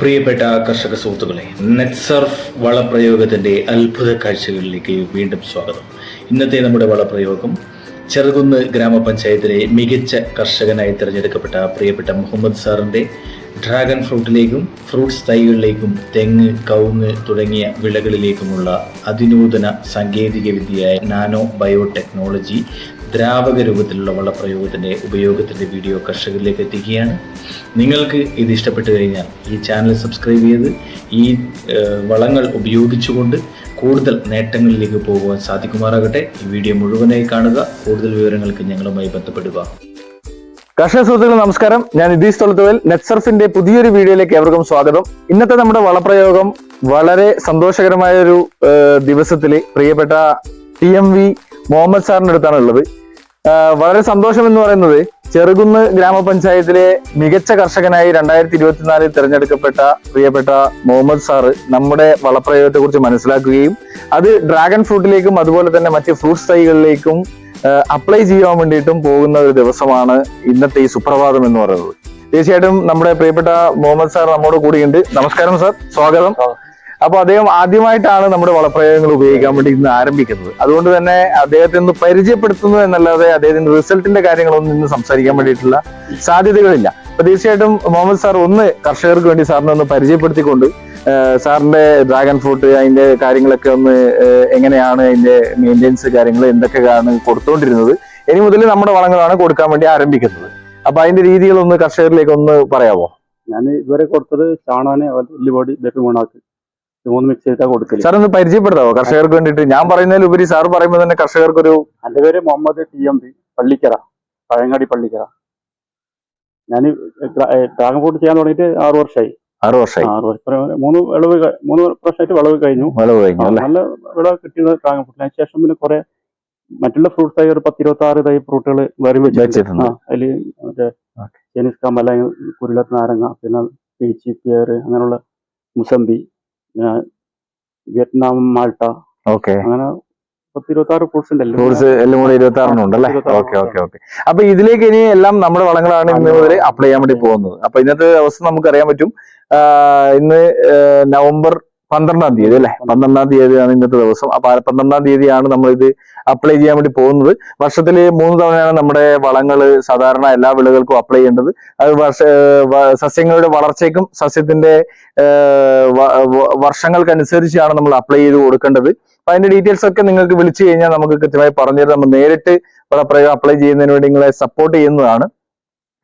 പ്രിയപ്പെട്ട കർഷക സുഹൃത്തുക്കളെ നെറ്റ്സർഫ് വളപ്രയോഗത്തിന്റെ അത്ഭുത കാഴ്ചകളിലേക്ക് വീണ്ടും സ്വാഗതം. ഇന്നത്തെ നമ്മുടെ വളപ്രയോഗം ചെറുകുന്ന് ഗ്രാമപഞ്ചായത്തിലെ മികച്ച കർഷകനായി തിരഞ്ഞെടുക്കപ്പെട്ട പ്രിയപ്പെട്ട മുഹമ്മദ് സാറിന്റെ ഡ്രാഗൺ ഫ്രൂട്ടിലേക്കും ഫ്രൂട്ട്സ് തൈകളിലേക്കും തെങ്ങ് കവുങ്ങ് തുടങ്ങിയ വിളകളിലേക്കുമുള്ള അതിനൂതന സാങ്കേതിക വിദ്യയായ നാനോ ബയോടെക്നോളജി ദ്രാവക രൂപത്തിലുള്ള വളപ്രയോഗത്തിന്റെ ഉപയോഗത്തിന്റെ വീഡിയോ കർഷകരിലേക്ക് എത്തിക്കുകയാണ്. നിങ്ങൾക്ക് ഇത് ഇഷ്ടപ്പെട്ടു കഴിഞ്ഞാൽ ഈ ചാനൽ സബ്സ്ക്രൈബ് ചെയ്ത് ഈ വളങ്ങൾ ഉപയോഗിച്ചുകൊണ്ട് കൂടുതൽ നേട്ടങ്ങളിലേക്ക് പോകുവാൻ സാധിക്കുമാറാകട്ടെ. ഈ വീഡിയോ മുഴുവനായി കാണുക. കൂടുതൽ വിവരങ്ങൾക്ക് ഞങ്ങളുമായി ബന്ധപ്പെടുക. കർഷക സുഹൃത്തുക്കൾ നമസ്കാരം. ഞാൻ നിതീഷ് തൊളത്തുവൽ. നെറ്റ്സർഫിന്റെ പുതിയൊരു വീഡിയോയിലേക്ക് ഏവർക്കും സ്വാഗതം. ഇന്നത്തെ നമ്മുടെ വളപ്രയോഗം വളരെ സന്തോഷകരമായ ഒരു ദിവസത്തിൽ പ്രിയപ്പെട്ട ടി എം വി മുഹമ്മദ് സാറിന്റെ അടുത്താണ് ഉള്ളത് വളരെ സന്തോഷം എന്ന് പറയുന്നത് ചെറുകുന്ന് ഗ്രാമപഞ്ചായത്തിലെ മികച്ച കർഷകനായി രണ്ടായിരത്തി ഇരുപത്തിനാലിൽ തിരഞ്ഞെടുക്കപ്പെട്ട പ്രിയപ്പെട്ട മുഹമ്മദ് സാറ് നമ്മുടെ വളപ്രയോഗത്തെ കുറിച്ച് മനസ്സിലാക്കുകയും അത് ഡ്രാഗൺ ഫ്രൂട്ടിലേക്കും അതുപോലെ തന്നെ മറ്റ് ഫ്രൂട്ട്സ് തൈകളിലേക്കും അപ്ലൈ ചെയ്യാൻ വേണ്ടിയിട്ടും പോകുന്ന ഒരു ദിവസമാണ് ഇന്നത്തെ ഈ സുപ്രഭാതം എന്ന് പറയുന്നത്. തീർച്ചയായിട്ടും നമ്മുടെ പ്രിയപ്പെട്ട മുഹമ്മദ് സാർ നമ്മോട് കൂടിയുണ്ട്. നമസ്കാരം സാർ. സ്വാഗതം. അപ്പൊ അദ്ദേഹം ആദ്യമായിട്ടാണ് നമ്മുടെ വളപ്രയോഗങ്ങൾ ഉപയോഗിക്കാൻ വേണ്ടി ഇന്ന് ആരംഭിക്കുന്നത്. അതുകൊണ്ട് തന്നെ അദ്ദേഹത്തെ ഒന്ന് പരിചയപ്പെടുത്തുന്നു എന്നല്ലാതെ അദ്ദേഹത്തിന്റെ റിസൾട്ടിന്റെ കാര്യങ്ങളൊന്നും ഇന്ന് സംസാരിക്കാൻ വേണ്ടിയിട്ടുള്ള സാധ്യതകളില്ല. അപ്പൊ തീർച്ചയായിട്ടും മുഹമ്മദ് സാർ ഒന്ന് കർഷകർക്ക് വേണ്ടി സാറിനെ ഒന്ന് പരിചയപ്പെടുത്തിക്കൊണ്ട് സാറിന്റെ ഡ്രാഗൺ ഫ്രൂട്ട് അതിന്റെ കാര്യങ്ങളൊക്കെ ഒന്ന് എങ്ങനെയാണ് അതിന്റെ മെയിന്റെനൻസ് കാര്യങ്ങൾ എന്തൊക്കെയാണ് കൊടുത്തുകൊണ്ടിരുന്നത് ഇനി മുതൽ നമ്മുടെ വളങ്ങളാണ് കൊടുക്കാൻ വേണ്ടി ആരംഭിക്കുന്നത്. അപ്പൊ അതിന്റെ രീതികളൊന്ന് കർഷകരിലേക്ക് ഒന്ന് പറയാമോ ഞാൻ ഇതുവരെ കൊടുത്തത് ചാണാന് എല്ലുപൊടി ബെപ്പി മൂന്ന് മിക്സ് ചെയ്തിട്ടാണ് കൊടുക്കൽ. സാർ ഒന്ന് പരിചയപ്പെടുത്താവോ? കർഷകർക്ക് വേണ്ടിയിട്ട്. ഞാൻ പറയുന്നതിൽ ഉപരി സാർ പറയുമ്പോൾ തന്നെ കർഷകർക്കൊരു എന്റെ പേര് Muhammad T M P Pallikkara Pazhangadi Pallikkara. ഞാൻ ഡ്രാഗൺ ഫ്രൂട്ട് ചെയ്യാൻ തുടങ്ങിയിട്ട് ആറു വർഷമായി ആറു വർഷമായി ആറ് വർഷം. മൂന്ന് വിളവ് മൂന്ന് വർഷമായിട്ട് വിളവ് കഴിഞ്ഞു. വിളവ് കഴിഞ്ഞു നല്ല വിളവ് കിട്ടിയത് ഡ്രാഗൺ ഫ്രൂട്ടിന്. അതിന് ശേഷം പിന്നെ കുറെ മറ്റുള്ള ഫ്രൂട്ട്സ് ആയി ഒരു പത്തിരുപത്തി ആറ് തൈ ഫ്രൂട്ടുകൾ വേറെ വെച്ചിട്ടുണ്ട്. അതിൽ മറ്റേ. ചെനീസ് കമല കുരുളത്ത് നാരങ്ങ പിന്നെ പീച്ചി പിയർ അങ്ങനെയുള്ള മുസമ്പി പിന്നെ വിയറ്റ്നാം മാൾട്ട ഓക്കെ. അങ്ങനെ എല്ലാം കൂടെ ഇരുപത്തി ഓക്കെ ഓക്കെ ഓക്കെ. അപ്പൊ ഇതിലേക്ക് ഇനി എല്ലാം നമ്മുടെ വളങ്ങളാണ് ഇന്ന് മുതൽ അപ്ലൈ ചെയ്യാൻ വേണ്ടി പോകുന്നത്. അപ്പൊ ഇന്നത്തെ ദിവസം നമുക്ക് അറിയാൻ പറ്റും ഇന്ന് നവംബർ പന്ത്രണ്ടാം തീയതി അല്ലെ? പന്ത്രണ്ടാം തീയതിയാണ് ഇന്നത്തെ ദിവസം. അപ്പൊ പന്ത്രണ്ടാം തീയതിയാണ് നമ്മൾ ഇത് അപ്ലൈ ചെയ്യാൻ വേണ്ടി പോകുന്നത്. വർഷത്തിൽ മൂന്ന് തവണയാണ് നമ്മുടെ വളങ്ങൾ സാധാരണ എല്ലാ വിളകൾക്കും അപ്ലൈ ചെയ്യേണ്ടത്. അത് വർഷ സസ്യങ്ങളുടെ വളർച്ചയ്ക്കും സസ്യത്തിന്റെ വർഷങ്ങൾക്കനുസരിച്ചാണ് നമ്മൾ അപ്ലൈ ചെയ്ത് കൊടുക്കേണ്ടത്. അപ്പൊ അതിന്റെ ഡീറ്റെയിൽസ് ഒക്കെ നിങ്ങൾക്ക് വിളിച്ചു കഴിഞ്ഞാൽ നമുക്ക് കൃത്യമായി പറഞ്ഞുതരാം. നമ്മൾ നേരിട്ട് വളപ്രയോഗം അപ്ലൈ ചെയ്യുന്നതിന് വേണ്ടി നിങ്ങളെ സപ്പോർട്ട് ചെയ്യുന്നതാണ്.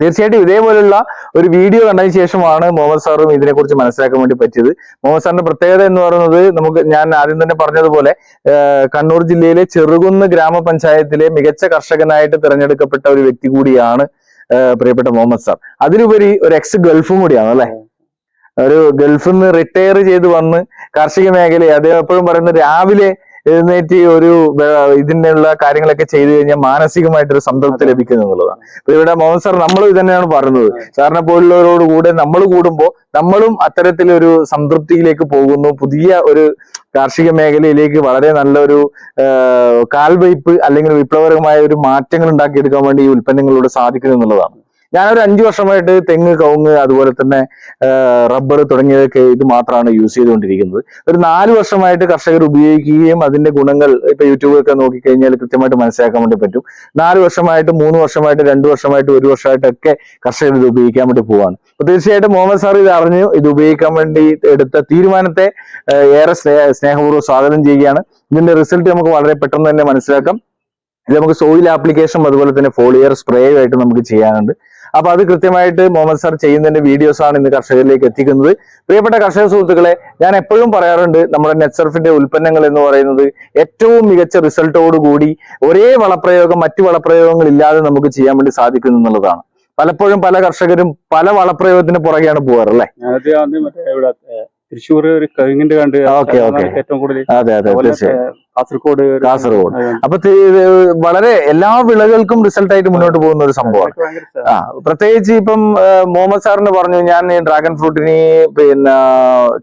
തീർച്ചയായിട്ടും ഇതേപോലുള്ള ഒരു വീഡിയോ കണ്ടതിന് ശേഷമാണ് മുഹമ്മദ് സാറും ഇതിനെക്കുറിച്ച് മനസ്സിലാക്കാൻ വേണ്ടി പറ്റിയത്. മുഹമ്മദ് സാറിന്റെ പ്രത്യേകത എന്ന് പറയുന്നത് നമുക്ക് ഞാൻ ആദ്യം തന്നെ പറഞ്ഞതുപോലെ കണ്ണൂർ ജില്ലയിലെ ചെറുകുന്ന് ഗ്രാമപഞ്ചായത്തിലെ മികച്ച കർഷകനായിട്ട് തിരഞ്ഞെടുക്കപ്പെട്ട ഒരു വ്യക്തി കൂടിയാണ് പ്രിയപ്പെട്ട മുഹമ്മദ് സാർ. അതിലുപരി ഒരു എക്സ് ഗൾഫും കൂടിയാണ് അല്ലെ? ഒരു ഗൾഫിൽ നിന്ന് റിട്ടയർ ചെയ്ത് വന്ന് കാർഷിക മേഖലയെ അദ്ദേഹം എപ്പോഴും പറയുന്നത് രാവിലെ എഴുന്നേറ്റ് ഒരു ഇതിനുള്ള കാര്യങ്ങളൊക്കെ ചെയ്തു കഴിഞ്ഞാൽ മാനസികമായിട്ടൊരു സംതൃപ്തി ലഭിക്കുന്നു എന്നുള്ളതാണ്. അപ്പൊ ഇവിടെ മോഹൻ സാർ നമ്മളും ഇത് തന്നെയാണ് പറയുന്നത് സാറിനെ പോലുള്ളവരോട് കൂടെ നമ്മൾ കൂടുമ്പോൾ നമ്മളും അത്തരത്തിലൊരു സംതൃപ്തിയിലേക്ക് പോകുന്നു. പുതിയ ഒരു കാർഷിക മേഖലയിലേക്ക് വളരെ നല്ലൊരു കാൽവയ്പ് അല്ലെങ്കിൽ വിപ്ലവകരമായ ഒരു മാറ്റങ്ങൾ ഉണ്ടാക്കിയെടുക്കാൻ വേണ്ടി ഈ ഉൽപ്പന്നങ്ങളിലൂടെ സാധിക്കുന്നു എന്നുള്ളതാണ്. ഞാനൊരു അഞ്ചു വർഷമായിട്ട് തെങ്ങ് കവുങ്ങ് അതുപോലെ തന്നെ റബ്ബർ തുടങ്ങിയതൊക്കെ ഇത് മാത്രമാണ് യൂസ് ചെയ്തുകൊണ്ടിരിക്കുന്നത്. ഒരു നാല് വർഷമായിട്ട് കർഷകർ ഉപയോഗിക്കുകയും അതിന്റെ ഗുണങ്ങൾ ഇപ്പൊ യൂട്യൂബൊക്കെ നോക്കിക്കഴിഞ്ഞാൽ കൃത്യമായിട്ട് മനസ്സിലാക്കാൻ വേണ്ടി പറ്റും. നാല് വർഷമായിട്ട് മൂന്ന് വർഷമായിട്ട് രണ്ട് വർഷമായിട്ട് ഒരു വർഷമായിട്ടൊക്കെ കർഷകർ ഇത് ഉപയോഗിക്കാൻ വേണ്ടി പോവാണ്. അപ്പൊ തീർച്ചയായിട്ടും മുഹമ്മദ് സാർ ഇത് അറിഞ്ഞു. ഇത് ഉപയോഗിക്കാൻ വേണ്ടി എടുത്ത തീരുമാനത്തെ ഏറെ സ്നേഹ സ്നേഹപൂർവം സ്വാഗതം ചെയ്യുകയാണ്. ഇതിന്റെ റിസൾട്ട് നമുക്ക് വളരെ പെട്ടെന്ന് തന്നെ മനസ്സിലാക്കാം. ഇത് നമുക്ക് സോയിൽ ആപ്ലിക്കേഷൻ അതുപോലെ തന്നെ ഫോളിയർ ആയിട്ട് നമുക്ക് ചെയ്യാനുണ്ട്. അപ്പൊ അത് കൃത്യമായിട്ട് മുഹമ്മദ് സാർ ചെയ്യുന്നതിന്റെ വീഡിയോസ് ആണ് ഇന്ന് കർഷകരിലേക്ക് എത്തിക്കുന്നത്. പ്രിയപ്പെട്ട കർഷക സുഹൃത്തുക്കളെ ഞാൻ എപ്പോഴും പറയാറുണ്ട് നമ്മുടെ നെറ്റ്സർഫിന്റെ ഉൽപ്പന്നങ്ങൾ എന്ന് പറയുന്നത് ഏറ്റവും മികച്ച റിസൾട്ടോട് കൂടി ഒരേ വളപ്രയോഗം മറ്റു വളപ്രയോഗങ്ങൾ ഇല്ലാതെ നമുക്ക് ചെയ്യാൻ വേണ്ടി സാധിക്കുന്നു എന്നുള്ളതാണ്. പലപ്പോഴും പല കർഷകരും പല വളപ്രയോഗത്തിന് പുറകെയാണ് പോകാറ് തൃശ്ശൂർ ഒരു കവിങ്ങിന്റെ കണ്ട് ഓക്കേ, ഓക്കേ. ഏറ്റവും കൂടുതൽ അതെ അതെ തീർച്ചയായും. കാസർഗോഡ് കാസർഗോഡ്. അപ്പൊ വളരെ എല്ലാ വിളകൾക്കും റിസൾട്ട് ആയിട്ട് മുന്നോട്ട് പോകുന്ന ഒരു സംഭവമാണ്. ആ പ്രത്യേകിച്ച് ഇപ്പം മുഹമ്മദ് സാറിന് പറഞ്ഞു ഞാൻ ഡ്രാഗൺ ഫ്രൂട്ടിന് പിന്നെ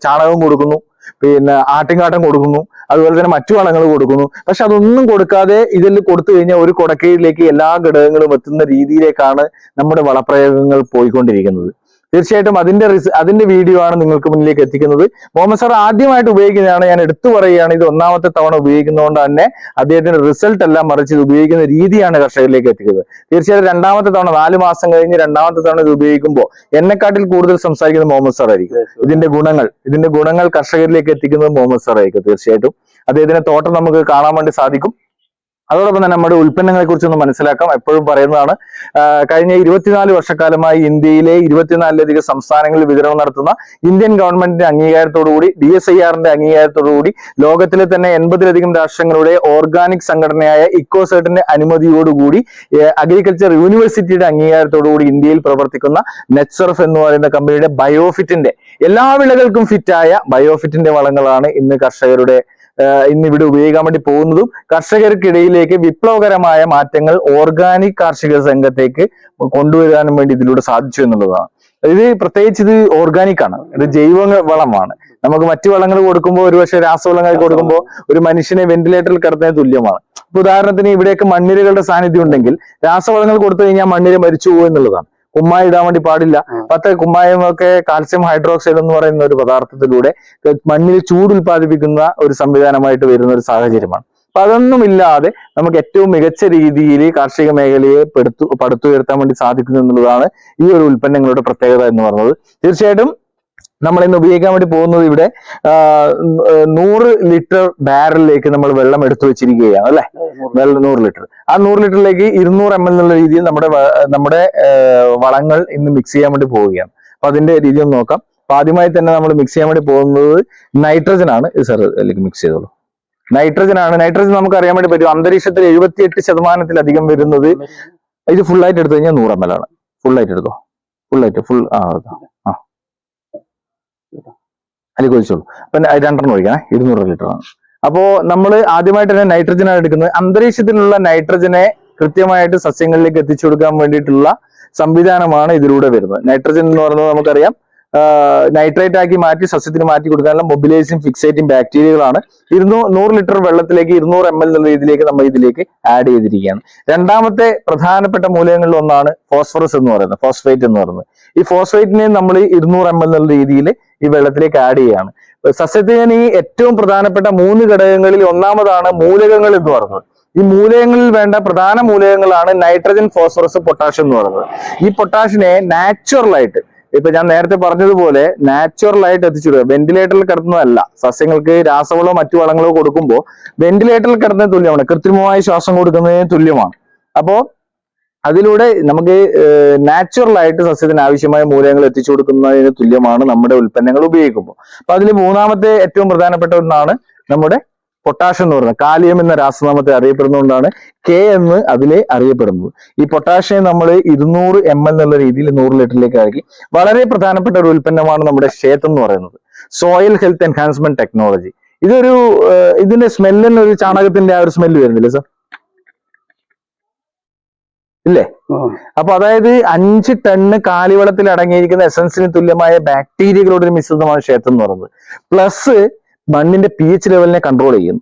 ചാണകം കൊടുക്കുന്നു പിന്നെ ആട്ടിൻകാട്ടം കൊടുക്കുന്നു അതുപോലെ തന്നെ മറ്റു വളങ്ങൾ കൊടുക്കുന്നു. പക്ഷെ അതൊന്നും കൊടുക്കാതെ ഇതിൽ കൊടുത്തു കഴിഞ്ഞാൽ ഒരു കുടക്കീഴിലേക്ക് എല്ലാ ഘടകങ്ങളും എത്തുന്ന രീതിയിലേക്കാണ് നമ്മുടെ വളപ്രയോഗങ്ങൾ പോയിക്കൊണ്ടിരിക്കുന്നത്. തീർച്ചയായിട്ടും അതിന്റെ റിസ- അതിന്റെ വീഡിയോ ആണ് നിങ്ങൾക്ക് മുന്നിലേക്ക് എത്തിക്കുന്നത്. മുഹമ്മദ് സാർ ആദ്യമായിട്ട് ഉപയോഗിക്കുന്നതാണ്. ഞാൻ എടുത്തു പറയുകയാണ് ഇത് ഒന്നാമത്തെ തവണ ഉപയോഗിക്കുന്നതുകൊണ്ട് തന്നെ അദ്ദേഹത്തിന്റെ റിസൾട്ട് എല്ലാം മറിച്ച് ഇത് ഉപയോഗിക്കുന്ന രീതിയാണ് കർഷകരിലേക്ക് എത്തിക്കുന്നത്. തീർച്ചയായിട്ടും രണ്ടാമത്തെ തവണ നാല് മാസം കഴിഞ്ഞ് രണ്ടാമത്തെ തവണ ഇത് ഉപയോഗിക്കുമ്പോൾ എന്നെക്കാട്ടിൽ കൂടുതൽ സംസാരിക്കുന്നത് മുഹമ്മദ് സാർ ആയിരിക്കും. ഇതിന്റെ ഗുണങ്ങൾ ഇതിന്റെ ഗുണങ്ങൾ കർഷകരിലേക്ക് എത്തിക്കുന്നത് മുഹമ്മദ് സാർ ആയിരിക്കും തീർച്ചയായിട്ടും. അദ്ദേഹത്തിന്റെ തോട്ടം നമുക്ക് കാണാൻ വേണ്ടി സാധിക്കും. അതോടൊപ്പം തന്നെ നമ്മുടെ ഉൽപ്പന്നങ്ങളെ കുറിച്ചൊന്ന് മനസ്സിലാക്കാം. എപ്പോഴും പറയുന്നതാണ് കഴിഞ്ഞ ഇരുപത്തിനാല് വർഷക്കാലമായി ഇന്ത്യയിലെ ഇരുപത്തിനാലിലധികം സംസ്ഥാനങ്ങളിൽ വിതരണം നടത്തുന്ന ഇന്ത്യൻ ഗവൺമെന്റിന്റെ അംഗീകാരത്തോടുകൂടി ഡി എസ് ഐ ആറിന്റെ അംഗീകാരത്തോടുകൂടി ലോകത്തിലെ തന്നെ എൺപതിലധികം രാഷ്ട്രങ്ങളുടെ ഓർഗാനിക് സംഘടനയായ ഇക്കോസേർട്ടിന്റെ അനുമതിയോടുകൂടി അഗ്രികൾച്ചർ യൂണിവേഴ്സിറ്റിയുടെ അംഗീകാരത്തോടുകൂടി ഇന്ത്യയിൽ പ്രവർത്തിക്കുന്ന നെറ്റ്സർഫ് എന്ന് പറയുന്ന കമ്പനിയുടെ ബയോഫിറ്റിന്റെ എല്ലാ വിളകൾക്കും ഫിറ്റായ ബയോഫിറ്റിന്റെ വളങ്ങളാണ് ഇന്ന് കർഷകരുടെ ഇന്ന് ഇവിടെ ഉപയോഗിക്കാൻ വേണ്ടി പോകുന്നതും കർഷകർക്കിടയിലേക്ക് വിപ്ലവകരമായ മാറ്റങ്ങൾ ഓർഗാനിക് കാർഷിക രംഗത്തേക്ക് കൊണ്ടുവരാനും വേണ്ടി ഇതിലൂടെ സാധിച്ചു എന്നുള്ളതാണ്. ഇത് പ്രത്യേകിച്ച് ഇത് ഓർഗാനിക് ആണ്. ഇത് ജൈവ വളമാണ്. നമുക്ക് മറ്റു വളങ്ങൾ കൊടുക്കുമ്പോൾ ഒരുപക്ഷെ രാസവളങ്ങൾ കൊടുക്കുമ്പോൾ ഒരു മനുഷ്യനെ വെന്റിലേറ്ററിൽ കിടത്തുന്നതിന് തുല്യമാണ്. ഉദാഹരണത്തിന് ഇവിടെയൊക്കെ മണ്ണിരകളുടെ സാന്നിധ്യം ഉണ്ടെങ്കിൽ രാസവളങ്ങൾ കൊടുത്തു കഴിഞ്ഞാൽ മണ്ണിര മരിച്ചു പോകും എന്നുള്ളതാണ്. കുമ്മായി ഇടാൻ വേണ്ടി പാടില്ല. പത്ത് കുമ്മായമൊക്കെ കാൽസ്യം ഹൈഡ്രോക്സൈഡ് എന്ന് പറയുന്ന ഒരു പദാർത്ഥത്തിലൂടെ മണ്ണിൽ ചൂട് ഉൽപ്പാദിപ്പിക്കുന്ന ഒരു സംവിധാനമായിട്ട് വരുന്ന ഒരു സാഹചര്യമാണ്. അപ്പൊ അതൊന്നും ഇല്ലാതെ നമുക്ക് ഏറ്റവും മികച്ച രീതിയിൽ കാർഷിക മേഖലയെ പെടുത്തു പടുത്തുയർത്താൻ വേണ്ടി സാധിക്കുന്നു എന്നുള്ളതാണ് ഈ ഒരു ഉൽപ്പന്നങ്ങളുടെ പ്രത്യേകത എന്ന് പറയുന്നത് തീർച്ചയായിട്ടും നമ്മൾ ഇന്ന് ഉപയോഗിക്കാൻ വേണ്ടി പോകുന്നത് ഇവിടെ നൂറ് ലിറ്റർ ബാരലിലേക്ക് നമ്മൾ വെള്ളം എടുത്തു വെച്ചിരിക്കുകയാണ് അല്ലെ? വെള്ളം നൂറ് ലിറ്റർ. ആ നൂറ് ലിറ്ററിലേക്ക് ഇരുന്നൂറ് എം എൽ എന്നുള്ള രീതിയിൽ നമ്മുടെ നമ്മുടെ വളങ്ങൾ ഇന്ന് മിക്സ് ചെയ്യാൻ വേണ്ടി പോവുകയാണ്. അപ്പൊ അതിന്റെ രീതി ഒന്ന് നോക്കാം. അപ്പൊ ആദ്യമായി തന്നെ നമ്മൾ മിക്സ് ചെയ്യാൻ വേണ്ടി പോകുന്നത് നൈട്രജൻ ആണ്. സാർ അതിലേക്ക് മിക്സ് ചെയ്തോളൂ. നൈട്രജൻ ആണ്. നൈട്രജൻ നമുക്ക് അറിയാൻ വേണ്ടി പറ്റും. അന്തരീക്ഷത്തിൽ എഴുപത്തിയെട്ട് ശതമാനത്തിലധികം വരുന്നത് ഇത് ഫുൾ ആയിട്ട് എടുത്തു കഴിഞ്ഞാൽ നൂറ് എം എൽ ആണ്. ഫുൾ ആയിട്ട് എടുത്തോ? ഫുൾ ആയിട്ട് ഫുൾ ആ എടുത്തോ. ആ കൊതിച്ചോളൂ അപ്പൊ രണ്ടെണ്ണം ഒഴിക്കണേ. ഇരുന്നൂറ് ലിറ്റർ ആണ്. അപ്പോ നമ്മൾ ആദ്യമായിട്ട് തന്നെ നൈട്രജനാണ് എടുക്കുന്നത്. അന്തരീക്ഷത്തിലുള്ള നൈട്രജനെ കൃത്യമായിട്ട് സസ്യങ്ങളിലേക്ക് എത്തിച്ചു കൊടുക്കാൻ വേണ്ടിയിട്ടുള്ള സംവിധാനമാണ് ഇതിലൂടെ വരുന്നത്. നൈട്രജൻ എന്ന് പറയുന്നത് നമുക്കറിയാം. നൈട്രേറ്റ് ആക്കി മാറ്റി സസ്യത്തിന് മാറ്റി കൊടുക്കാനുള്ള മൊബിലൈസിങ് ഫിക്സേറ്റിംഗ് ബാക്ടീരിയകളാണ് ഇരുന്നൂ നൂറ് ലിറ്റർ വെള്ളത്തിലേക്ക് ഇരുന്നൂറ് എം എൽ എന്നുള്ള രീതിയിലേക്ക് നമ്മൾ ഇതിലേക്ക് ആഡ് ചെയ്തിരിക്കുകയാണ്. രണ്ടാമത്തെ പ്രധാനപ്പെട്ട മൂലകങ്ങളിൽ ഒന്നാണ് ഫോസ്ഫറസ് എന്ന് പറയുന്നത് ഫോസ്ഫേറ്റ് എന്ന് പറയുന്നത്. ഈ ഫോസ്ഫേറ്റിനെ നമ്മൾ ഇരുന്നൂറ് എം എൽ എന്നുള്ള രീതിയിൽ ഈ വെള്ളത്തിലേക്ക് ആഡ് ചെയ്യുകയാണ്. സസ്യത്തിന് ഈ ഏറ്റവും പ്രധാനപ്പെട്ട മൂന്ന് ഘടകങ്ങളിൽ ഒന്നാമതാണ് മൂലകങ്ങൾ എന്ന് പറയുന്നത്. ഈ മൂലകങ്ങളിൽ വേണ്ട പ്രധാന മൂലകങ്ങളാണ് നൈട്രജൻ ഫോസ്ഫറസ് പൊട്ടാഷ്യം എന്ന് പറയുന്നത്. ഈ പൊട്ടാഷ്യനെ നാച്ചുറൽ ആയിട്ട് ഇപ്പൊ ഞാൻ നേരത്തെ പറഞ്ഞതുപോലെ നാച്ചുറൽ ആയിട്ട് എത്തിച്ചിടുക വെന്റിലേറ്ററിൽ കിടന്നതല്ല സസ്യങ്ങൾക്ക് രാസവളോ മറ്റു വളങ്ങളോ കൊടുക്കുമ്പോൾ വെന്റിലേറ്ററിൽ കിടന്നതിന് തുല്യമാണ്. കൃത്രിമമായി ശ്വാസം കൊടുക്കുന്നതിന് തുല്യമാണ്. അപ്പോ അതിലൂടെ നമുക്ക് നാച്ചുറൽ ആയിട്ട് സസ്യത്തിന് ആവശ്യമായ മൂലകങ്ങൾ എത്തിച്ചു കൊടുക്കുന്നതിന് തുല്യമാണ് നമ്മുടെ ഉൽപ്പന്നങ്ങൾ ഉപയോഗിക്കുമ്പോൾ. അപ്പൊ അതിൽ മൂന്നാമത്തെ ഏറ്റവും പ്രധാനപ്പെട്ട ഒന്നാണ് നമ്മുടെ പൊട്ടാഷ്യം എന്ന് പറയുന്നത് കാലിയം എന്ന രാസനാമത്തെ അറിയപ്പെടുന്നതുകൊണ്ടാണ് കെ എന്ന് അതിലെ അറിയപ്പെടുന്നത്. ഈ പൊട്ടാഷ്യം നമ്മൾ ഇരുന്നൂറ് എം എൽ എന്നുള്ള രീതിയിൽ നൂറ് ലിറ്ററിലേക്ക് ആക്കി. വളരെ പ്രധാനപ്പെട്ട ഒരു ഉൽപ്പന്നമാണ് നമ്മുടെ ഷേത്ത് എന്ന് പറയുന്നത്. സോയിൽ ഹെൽത്ത് എൻഹാൻസ്മെന്റ് ടെക്നോളജി ഇതൊരു ഇതിന്റെ സ്മെല്ലിന് ഒരു ചാണകത്തിന്റെ ആ ഒരു സ്മെല്ല് വരുന്നില്ല സർ അപ്പൊ അതായത് അഞ്ച് ടണ്ണ് കാലിവളത്തിൽ അടങ്ങിയിരിക്കുന്ന എസൻസിന് തുല്യമായ ബാക്ടീരിയകളുടെ ഒരു മിശ്രിതമാണ് ക്ഷേത്രം എന്ന് പറയുന്നത്. പ്ലസ് മണ്ണിന്റെ പി എച്ച് ലെവലിനെ കൺട്രോൾ ചെയ്യുന്നു.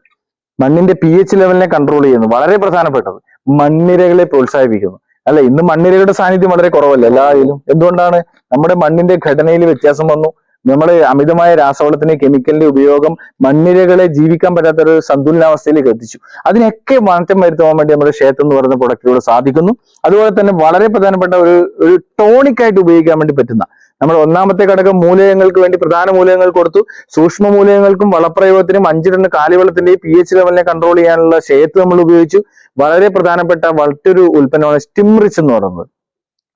മണ്ണിന്റെ പി എച്ച് ലെവലിനെ കൺട്രോൾ ചെയ്യുന്നു. വളരെ പ്രധാനപ്പെട്ടത്. മണ്ണിരകളെ പ്രോത്സാഹിപ്പിക്കുന്നു. അല്ല? ഇന്ന് മണ്ണിരകളുടെ സാന്നിധ്യം വളരെ കുറവല്ല എല്ലാവരും എന്തുകൊണ്ടാണ്? നമ്മുടെ മണ്ണിന്റെ ഘടനയിൽ വ്യത്യാസം വന്നു. നമ്മൾ അമിതമായ രാസവളത്തിന്റെ കെമിക്കലിന്റെ ഉപയോഗം മണ്ണിരകളെ ജീവിക്കാൻ പറ്റാത്ത ഒരു സന്തുലനാവസ്ഥയിലേക്ക് എത്തിച്ചു. അതിനൊക്കെ മാറ്റം വരുത്തുവാൻ വേണ്ടി നമ്മുടെ ക്ഷേത്രം എന്ന് പറയുന്ന പ്രൊഡക്റ്റിലൂടെ സാധിക്കുന്നു. അതുപോലെ തന്നെ വളരെ പ്രധാനപ്പെട്ട ഒരു ഒരു ടോണിക് ആയിട്ട് ഉപയോഗിക്കാൻ വേണ്ടി പറ്റുന്ന നമ്മൾ ഒന്നാമത്തെ ഘടകം മൂലകങ്ങൾക്ക് വേണ്ടി പ്രധാന മൂലകങ്ങൾ കൊടുത്തു. സൂക്ഷ്മ മൂലകങ്ങൾക്കും വളപ്രയോഗത്തിനും അഞ്ച് രണ്ട് കാലിവെള്ളത്തിന്റെയും പി എച്ച് ലെവലിനെ കൺട്രോൾ ചെയ്യാനുള്ള ഷേത്ത് നമ്മൾ ഉപയോഗിച്ചു. വളരെ പ്രധാനപ്പെട്ട മറ്റൊരു ഉൽപ്പന്നമാണ് സ്റ്റിംറിച്ച് എന്ന് പറയുന്നത്.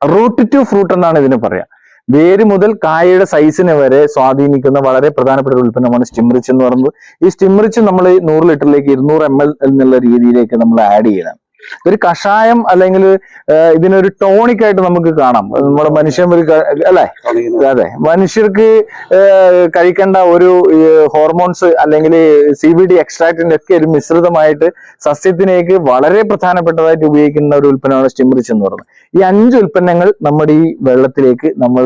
റൂട്ട് ടു ഫ്രൂട്ട് എന്നാണ് ഇതിന് പറയാം. വേര് മുതൽ കായയുടെ സൈസിനെ വരെ സ്വാധീനിക്കുന്ന വളരെ പ്രധാനപ്പെട്ട ഒരു ഉൽപ്പന്നമാണ് സ്റ്റിംറിച്ച് എന്ന് പറയുന്നത്. ഈ സ്റ്റിംറിച്ച് നമ്മൾ നൂറ് ലിറ്ററിലേക്ക് ഇരുന്നൂറ് എം എൽ എന്നുള്ള രീതിയിലേക്ക് നമ്മൾ ആഡ് ചെയ്യണം. ഒരു കഷായം അല്ലെങ്കിൽ ഇതിനൊരു ടോണിക് ആയിട്ട് നമുക്ക് കാണാം. നമ്മുടെ മനുഷ്യൻ ഒരു അല്ലേ? അതെ. മനുഷ്യർക്ക് കഴിക്കേണ്ട ഒരു ഹോർമോൺസ് അല്ലെങ്കിൽ സി ബി ഡി എക്സ്ട്രാക്റ്റിന്റെ ഒക്കെ ഒരു മിശ്രിതമായിട്ട് സസ്യത്തിനേക്ക് വളരെ പ്രധാനപ്പെട്ടതായിട്ട് ഉപയോഗിക്കുന്ന ഒരു ഉൽപ്പന്നമാണ് സ്റ്റിംറിച്ച് എന്ന് പറയുന്നത്. ഈ അഞ്ച് ഉൽപ്പന്നങ്ങൾ നമ്മുടെ ഈ വെള്ളത്തിലേക്ക് നമ്മൾ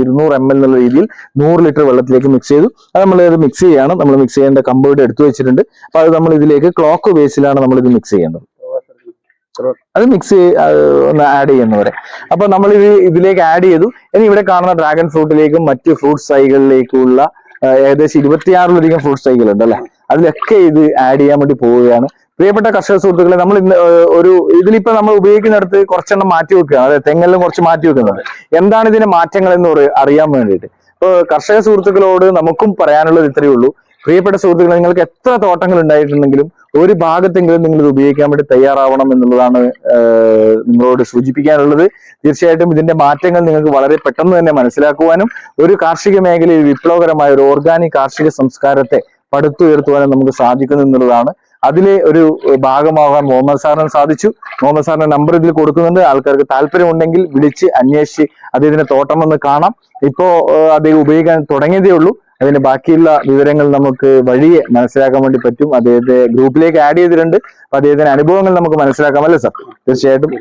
ഇരുന്നൂറ് എം എൽ എന്നുള്ള രീതിയിൽ നൂറ് ലിറ്റർ വെള്ളത്തിലേക്ക് മിക്സ് ചെയ്തു. അത് നമ്മൾ ഇത് മിക്സ് ചെയ്യാണ് നമ്മൾ മിക്സ് ചെയ്യേണ്ട കമ്പോർഡ് എടുത്തു വെച്ചിട്ടുണ്ട്. അപ്പൊ അത് നമ്മൾ ഇതിലേക്ക് ക്ലോക്ക് ബേസിലാണ് നമ്മൾ ഇത് മിക്സ് ചെയ്യേണ്ടത്. അത് മിക്സ് ഒന്ന് ആഡ് ചെയ്യുന്നവരെ അപ്പൊ നമ്മൾ ഇത് ഇതിലേക്ക് ആഡ് ചെയ്തു. ഇനി ഇവിടെ കാണുന്ന ഡ്രാഗൺ ഫ്രൂട്ടിലേക്കും മറ്റ് ഫ്രൂട്ട് തൈകളിലേക്കുള്ള ഏകദേശം ഇരുപത്തിയാറിലധികം ഫ്രൂട്ട് തൈകൾ ഉണ്ട് അല്ലെ? അതിലൊക്കെ ഇത് ആഡ് ചെയ്യാൻ വേണ്ടി പോവുകയാണ്. പ്രിയപ്പെട്ട കർഷക സുഹൃത്തുക്കളെ നമ്മൾ ഇന്ന് ഒരു ഇതിലിപ്പോ നമ്മൾ ഉപയോഗിക്കുന്നിടത്ത് കുറച്ചെണ്ണം മാറ്റി വെക്കുകയാണ്. അതായത് തെങ്ങെല്ലാം കുറച്ച് മാറ്റി വെക്കുന്നത് എന്താണ് ഇതിന്റെ മാറ്റങ്ങൾ എന്ന് അറിയാൻ വേണ്ടിയിട്ട്. ഇപ്പൊ കർഷക സുഹൃത്തുക്കളോട് നമുക്കും പറയാനുള്ളത് ഇത്രയേ ഉള്ളൂ. പ്രിയപ്പെട്ട സുഹൃത്തുക്കളെ നിങ്ങൾക്ക് എത്ര തോട്ടങ്ങൾ ഉണ്ടായിട്ടുണ്ടെങ്കിലും ഒരു ഭാഗത്തെങ്കിലും നിങ്ങൾ ഇത് ഉപയോഗിക്കാൻ വേണ്ടി തയ്യാറാവണം എന്നുള്ളതാണ് നിങ്ങളോട് സൂചിപ്പിക്കാനുള്ളത്. തീർച്ചയായിട്ടും ഇതിന്റെ മാറ്റങ്ങൾ നിങ്ങൾക്ക് വളരെ പെട്ടെന്ന് തന്നെ മനസ്സിലാക്കുവാനും ഒരു കാർഷിക മേഖലയിൽ വിപ്ലവകരമായ ഒരു ഓർഗാനിക് കാർഷിക സംസ്കാരത്തെ പടുത്തുയർത്തുവാനും നമുക്ക് സാധിക്കുന്നു എന്നുള്ളതാണ്. അതിലെ ഒരു ഭാഗമാകാൻ മുഹമ്മദ് സാറിന് സാധിച്ചു. മുഹമ്മദ് സാറിന്റെ നമ്പർ ഇതിൽ കൊടുക്കുന്നുണ്ട്. ആൾക്കാർക്ക് താല്പര്യമുണ്ടെങ്കിൽ വിളിച്ച് അന്വേഷിച്ച് അദ്ദേഹത്തിന്റെ തോട്ടം ഒന്ന് കാണാം. ഇപ്പോ അദ്ദേഹം ഉപയോഗിക്കാൻ തുടങ്ങിയതേ ഉള്ളൂ. അതിന്റെ ബാക്കിയുള്ള വിവരങ്ങൾ നമുക്ക് വഴിയെ മനസ്സിലാക്കാൻ വേണ്ടി പറ്റും. അദ്ദേഹത്തെ ഗ്രൂപ്പിലേക്ക് ആഡ് ചെയ്തിട്ടുണ്ട്. അപ്പൊ അദ്ദേഹത്തിന്റെ അനുഭവങ്ങൾ നമുക്ക് മനസ്സിലാക്കാം അല്ലേ സാർ തീർച്ചയായിട്ടും.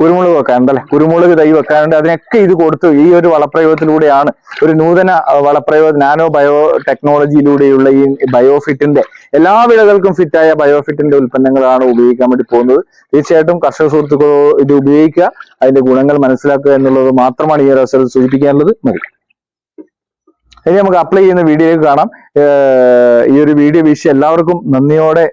കുരുമുളക് വെക്കാൻ പറയണത് കുരുമുളക് തൈ വെക്കാനുണ്ട് അതിനൊക്കെ ഇത് കൊടുത്തു. ഈ ഒരു വളപ്രയോഗത്തിലൂടെയാണ് ഒരു നൂതന വളപ്രയോഗ നാനോ ബയോ ടെക്നോളജിയിലൂടെയുള്ള ഈ ബയോഫിറ്റിന്റെ എല്ലാ വിളകൾക്കും ഫിറ്റായ ബയോഫിറ്റിന്റെ ഉൽപ്പന്നങ്ങളാണ് ഉപയോഗിക്കാൻ വേണ്ടി പോകുന്നത്. തീർച്ചയായിട്ടും കർഷക സുഹൃത്തുക്കളോ ഇത് ഉപയോഗിക്കുക. അതിന്റെ ഗുണങ്ങൾ മനസ്സിലാക്കുക എന്നുള്ളത് മാത്രമാണ് ഈ ഒരു അവസരത്തിൽ സൂചിപ്പിക്കാനുള്ളത്. മതി ഇനി നമുക്ക് അപ്ലൈ ചെയ്യുന്ന വീഡിയോയിലേക്ക് കാണാം. ഈ ഒരു വീഡിയോ വീശി എല്ലാവർക്കും നന്ദിയോടെ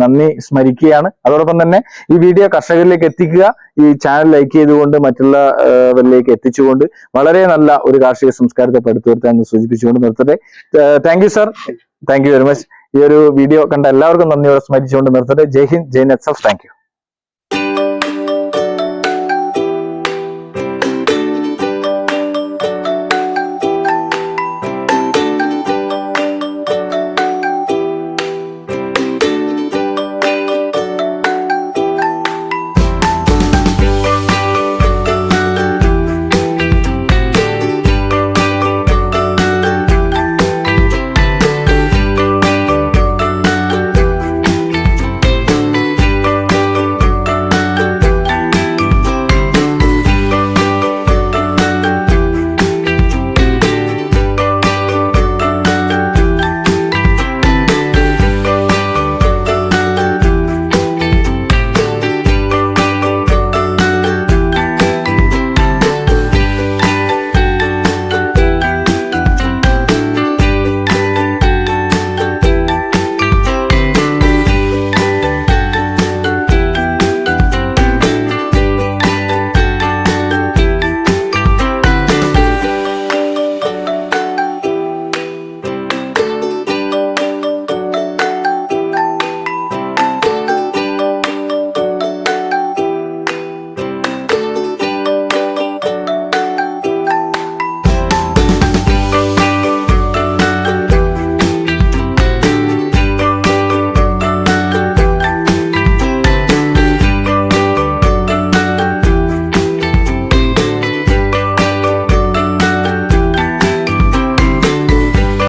നന്ദി സ്മരിക്കുകയാണ്. അതോടൊപ്പം തന്നെ ഈ വീഡിയോ കർഷകരിലേക്ക് എത്തിക്കുക. ഈ ചാനൽ ലൈക്ക് ചെയ്തുകൊണ്ട് മറ്റുള്ളവരിലേക്ക് എത്തിച്ചുകൊണ്ട് വളരെ നല്ല ഒരു കാർഷിക സംസ്കാരത്തെ പടുത്തുയർത്താൻ സൂചിപ്പിച്ചുകൊണ്ട് നിർത്തട്ടെ. Thank you sir thank very much ഈ ഒരു വീഡിയോ കണ്ട എല്ലാവർക്കും നന്ദിയോടെ സ്മരിച്ചുകൊണ്ട് നിർത്തട്ടെ. ജയ് ഹിന്ദ് ജയ് നെറ്റ്സ് ഓഫ് താങ്ക് യു